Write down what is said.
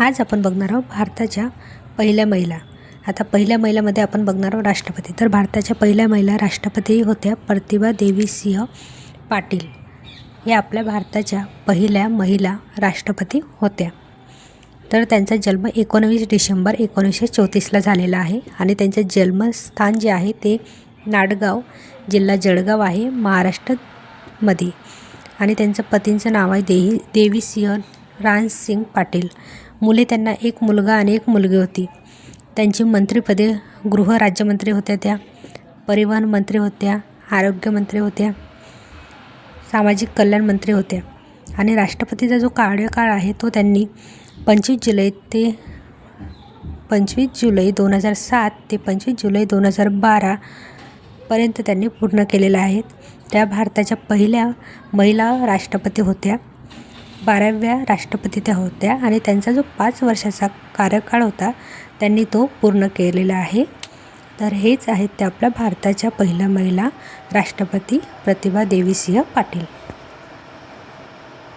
आज आपण बघणार आहोत भारताच्या पहिल्या महिला. आता पहिल्या महिलामध्ये आपण बघणार आहोत राष्ट्रपती. तर भारताच्या पहिल्या महिला राष्ट्रपती होत्या प्रतिभा देवी सिंह पाटील. या आपल्या भारताच्या पहिल्या महिला राष्ट्रपती होत्या. तर त्यांचा जन्म एकोणवीस डिसेंबर एकोणीसशे चौतीसला झालेला आहे आणि त्यांचे जन्मस्थान जे आहे ते नाडगाव जिल्हा जळगाव आहे महाराष्ट्रामध्ये. आणि त्यांचं पतींचं नाव आहे देही देवी सिंह रानसिंग पाटील. मुले त्यांना एक मुलगा आणि एक मुलगी होती. त्यांची मंत्रिपदे गृह राज्यमंत्री होत्या त्या परिवहन मंत्री होत्या आरोग्यमंत्री होत्या सामाजिक कल्याण मंत्री होत्या. आणि राष्ट्रपतीचा जो कार्यकाळ आहे तो त्यांनी पंचवीस जुलै ते पंचवीस जुलै दोन हजार सात ते पंचवीस जुलै दोन हजार बारापर्यंत त्यांनी पूर्ण केलेला आहे. त्या भारताच्या पहिल्या महिला राष्ट्रपती होत्या. बाराव्या राष्ट्रपती त्या होत्या आणि त्यांचा जो पाच वर्षाचा कार्यकाळ होता त्यांनी तो पूर्ण केलेला आहे. तर हेच आहेत त्या आपल्या भारताच्या पहिल्या महिला राष्ट्रपती प्रतिभा देवी सिंह पाटील.